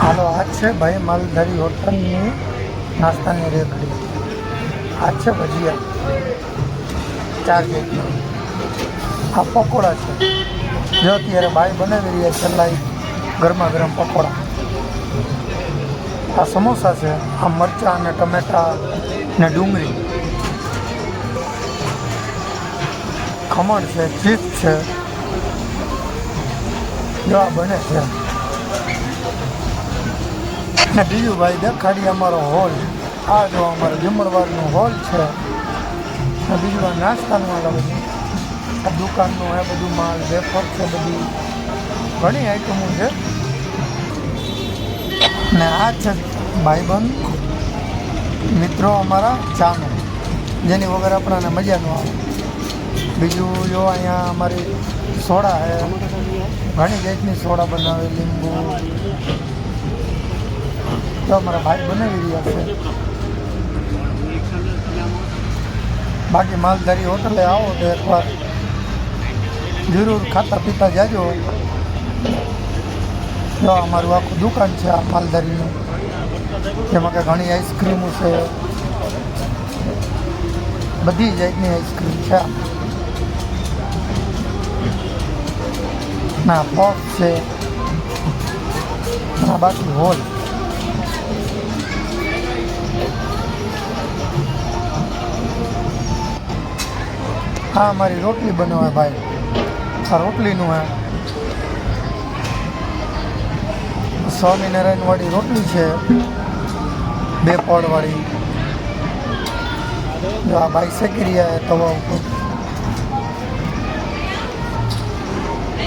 હાલો, આ છે ભાઈ માલધારી હોટલની નાસ્તાની રેકડી આ છે ભજીયા. ચાર જેટલા આ પકોડા છે. જો અત્યારે ભાઈ બનાવી રહ્યા છેલ્લા ગરમા ગરમ પકોડા. આ સમોસા છે, આ મરચાં અને ટમેટા ને ડુંગળી. ખમણ છે ચીપ્સ છે. જો આ બને છે. ને બીજું ભાઈ દેખાડી અમારો હોલ. આ જો અમારો જમણવારનો હોલ છે. ને બીજું આ નાસ્તાનું અલગ આ દુકાનનું એ બધું માલ, વેફર છે બધી. ઘણી આઈટમો છે. ને આ છે ભાઈબંધ. મિત્રો અમારા ચાનો. જેની વગર આપણાને મજા ન આવે. બીજું જો અહીંયા અમારી સોડા છે. ઘણી જાતની સોડા બનાવે, લીંબુ તો અમારા ભાઈ બનાવી રહ્યા છે. બાકી માલધારી હોટલે આવો તો એકવાર જરૂર ખાતા પીતા જાજો. તો અમારું આખું દુકાન છે આ માલધારીનું. જેમાં કે ઘણી આઈસ્ક્રીમો છે. બધી જાતની આઈસ્ક્રીમ છે. ના પફ છે. ના, બાકી હોલ હા અમારી રોટલી બનાવે ભાઈ. આ રોટલીનું હે. સ્વામિનારાયણવાળી રોટલી છે. બે પડવાળી. આ ભાઈ શેકી રહ્યા તવા ઉપર.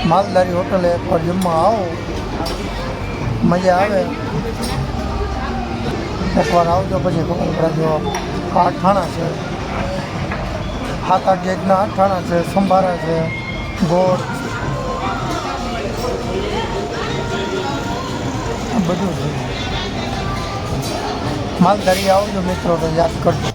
માલદારી હોટલે એકવાર જમવા આવો. મજા આવે. એકવાર આવજો પછી ખબર પડે જો આ ઠાણા છે. સાત આઠ જાતના અઠાણા છે, સંભારા છે, ગોળ. બધું છે. માલધારી આવજો મિત્રો, તો યાદ કરજો.